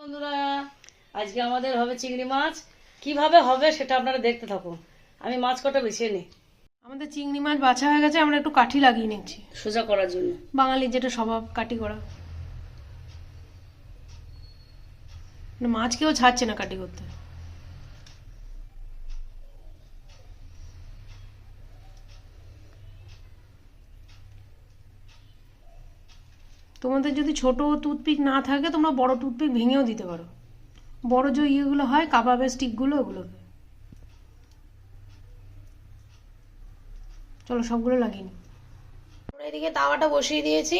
বন্ধুরা আজকে আমাদের হবে চিংড়ি মাছ। কীভাবে হবে সেটা আপনারা দেখতে থাকুন। আমি মাছ কটা বেছে নিই আমাদের চিংড়ি মাছ বাছা হয়ে গেছে আমরা একটু কাঠি লাগিয়ে নিচ্ছি। সোজা করার জন্য। বাঙালির যেটা স্বভাব কাটি করা। না, মাছ কেউ ছাড়ছে না কাটি করতে। তোমাদের যদি ছোট টুথপিক না থাকে, তোমরা বড় টুথপিক ভেঙেও দিতে পারো। বড় যে ইয়েগুলো হয় কাবাবের স্টিকগুলো ওগুলোকে চলো সবগুলো লাগিয়ে নিই। আমরা এদিকে তাওয়াটা বসিয়ে দিয়েছি।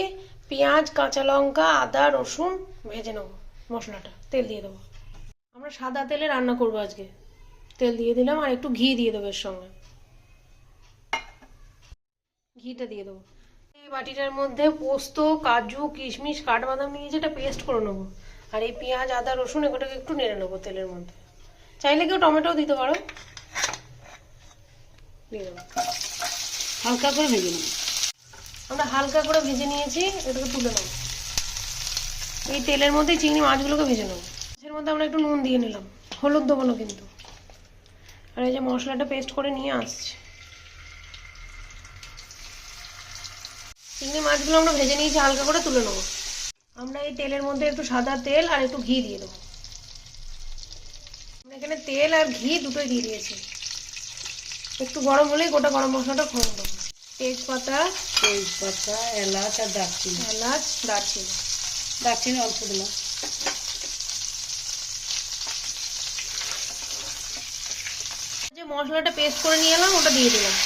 পেঁয়াজ, কাঁচা লঙ্কা, আদা, রসুন ভেজে নেব মশলাটা, তেল দিয়ে দেবো। আমরা সাদা তেলে রান্না করব আজকে। তেল দিয়ে দিলাম আর একটু ঘি দিয়ে দেবো এর সঙ্গে। ঘিটা দিয়ে দেবো। বাটিটার মধ্যে পোস্ত কাজু কিশমিশ কাঠবাদাম নিয়ে যেটা পেস্ট করে নেব। আর এই পেঁয়াজ আদা রসুন এগুলোকে একটু নেড়ে নেব তেলের মধ্যে। চাইলে কেউ টমেটোও দিতে পারো। দিয়ে দেবো। হালকা করে ভেজে নেব। আমরা হালকা করে ভেজে নিয়েছি এটাকে তুলে নেব। এই তেলের মধ্যে চিংড়ি মাছগুলোকে ভেজে নেব। মাছের মধ্যে আমরা একটু নুন দিয়ে নিলাম। হলুদ দেবো না কিন্তু। আর এই যে মশলাটা পেস্ট করে নিয়ে আসছি। চিংড়ি মাছগুলো আমরা ভেজে নিয়েছি হালকা করে তুলে নেব। আমরা এই তেলের মধ্যে একটু সাদা তেল আর একটু ঘি দিয়ে দেবো। আমরা এখানে তেল আর ঘি দুটোই দিয়ে দিয়েছি। একটু গরম হলেই গোটা গরম মশলাটা ফোড়ন দেবো। তেজপাতা তেজপাতা এলাচ আর দারচিনি। এলাচ দারচিনি। দারচিনি অল্প দিলাম। যে মশলাটা পেস্ট করে নিয়ে এলাম ওটা দিয়ে দিলাম।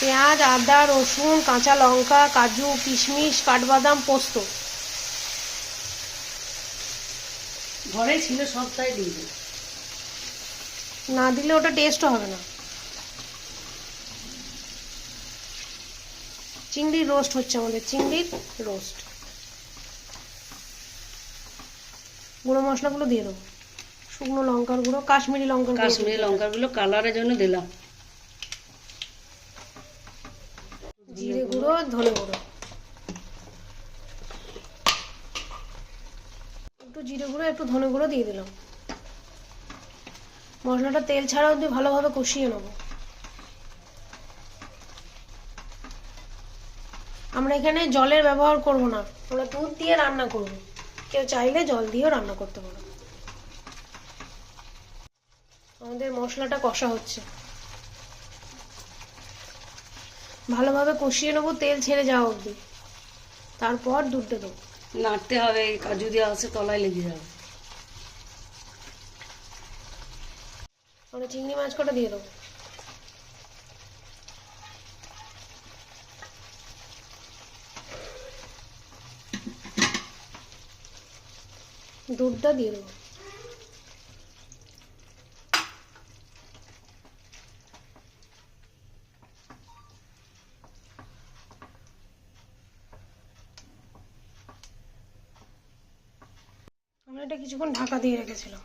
পেঁয়াজ আদা রসুন কাঁচা লঙ্কা কাজু কিশমিশ কাঠবাদাম পোস্ত। ঘরেই ছিল সব তাই দিয়ে না দিলে ওটা টেস্টও হবে না। চিংড়ির রোস্ট হচ্ছে আমাদের চিংড়ির রোস্ট গুঁড়ো মশলাগুলো দিয়ে দেবো। শুকনো লঙ্কার গুঁড়ো কাশ্মীরি লঙ্কার গুঁড়ো কাশ্মীরি লঙ্কাগুলো কালারের জন্য দিলাম জিরে গুঁড়ো, ধনে গুঁড়ো। একটু জিরে গুঁড়ো, একটু ধনে গুঁড়ো দিয়ে দিলাম। মশলাটা তেল ছাড়া অব্দি ভালোভাবে কষিয়ে নেব। আমরা এখানে জলের ব্যবহার করব না, আমরা দুধ দিয়ে রান্না করব। কেউ চাইলে জল দিয়েও রান্না করতে পারো। আমাদের মশলাটা কষা হচ্ছে। ভালোভাবে কষিয়ে নেব তেল ছেড়ে যাওয়া অবধি। তারপর দুধটা দেবো। নাড়তে হবে কাজু দেওয়া আছে তলায় লেগে যাবে। আমরা চিংড়ি মাছ কটা দিয়ে দেবো। দুধটা দিয়ে দেবো। আমরা এটা কিছুক্ষণ ঢাকা দিয়ে রেখেছিলাম।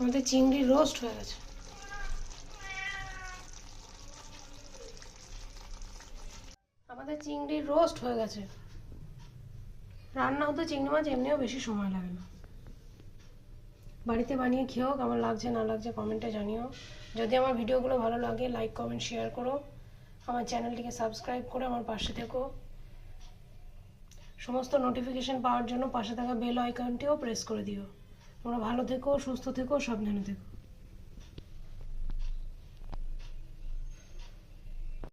আমাদের চিংড়ি রোস্ট হয়ে গেছে। আমাদের চিংড়ি রোস্ট হয়ে গেছে। রান্না হতে চিংড়ি মাছ এমনিও বেশি সময় লাগে না। বাড়িতে বানিয়ে খেয়েও কেমন লাগছে না লাগছে কমেন্টে জানিও। যদি আমার ভিডিওগুলো ভালো লাগে লাইক কমেন্ট শেয়ার করো। আমার চ্যানেলটিকে সাবস্ক্রাইব করে আমার পাশে থেকো। সমস্ত নোটিফিকেশন পাওয়ার জন্য পাশে থাকা বেল আইকনটিও প্রেস করে দিও। তোমরা ভালো থেকো, সুস্থ থেকো, সাবধানে থেকো।